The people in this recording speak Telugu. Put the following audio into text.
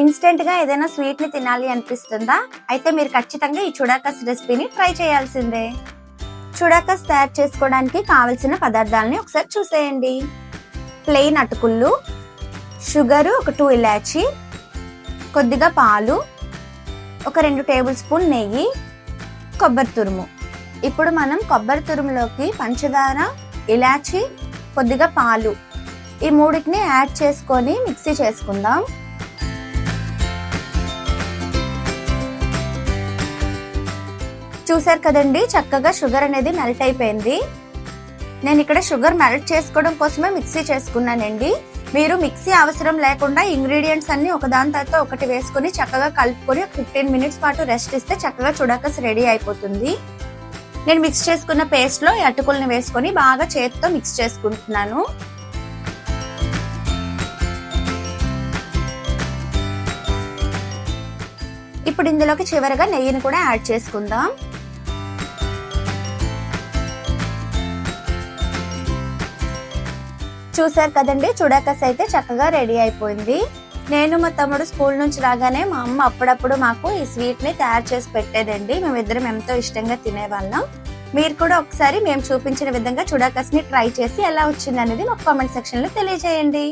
ఇన్స్టెంట్గా ఏదైనా స్వీట్ని తినాలి అనిపిస్తుందా? అయితే మీరు ఖచ్చితంగా ఈ చుడాకస్ రెసిపీని ట్రై చేయాల్సిందే. చుడాకస్ తయారు చేసుకోవడానికి కావలసిన పదార్థాలని ఒకసారి చూసేయండి. ప్లెయిన్ అటుకుళ్ళు షుగరు ఒక టూ ఇలాచి కొద్దిగా పాలు ఒక రెండు టేబుల్ స్పూన్ నెయ్యి కొబ్బరి తురుము. ఇప్పుడు మనం కొబ్బరి తురుములోకి పంచదార ఇలాచి కొద్దిగా పాలు ఈ మూడింటిని యాడ్ చేసుకొని మిక్సీ చేసుకుందాం. చూసారు కదండి చక్కగా షుగర్ అనేది మెల్ట్ అయిపోయింది. నేను ఇక్కడ షుగర్ మెల్ట్ చేసుకోవడం కోసమే మిక్సీ చేసుకున్నానండి. మీరు మిక్సీ అవసరం లేకుండా ఇంగ్రీడియంట్స్ అన్ని ఒకదాని తర్వాత ఒకటి వేసుకొని చక్కగా కలుపుకొని ఫిఫ్టీన్ మినిట్స్ పాటు రెస్ట్ ఇస్తే చక్కగా చుడాకస్ రెడీ అయిపోతుంది. నేను మిక్స్ చేసుకున్న పేస్ట్లో అటుకుల్ని వేసుకొని బాగా చేతితో మిక్స్ చేసుకుంటున్నాను. ఇప్పుడు ఇందులోకి చివరగా నెయ్యిని కూడా యాడ్ చేసుకుందాం. చూసారు కదండి చుడాకస్ అయితే చక్కగా రెడీ అయిపోయింది. నేను మా తమ్ముడు స్కూల్ నుంచి రాగానే మా అమ్మ అప్పుడప్పుడు మాకు ఈ స్వీట్ని తయారు చేసి పెట్టేదండి. మేమిద్దరం ఎంతో ఇష్టంగా తినేవాళ్ళం. మీరు కూడా ఒకసారి మేము చూపించిన విధంగా చుడాకస్ని ట్రై చేసి ఎలా వచ్చింది అనేది మాకు కామెంట్ సెక్షన్లో తెలియజేయండి.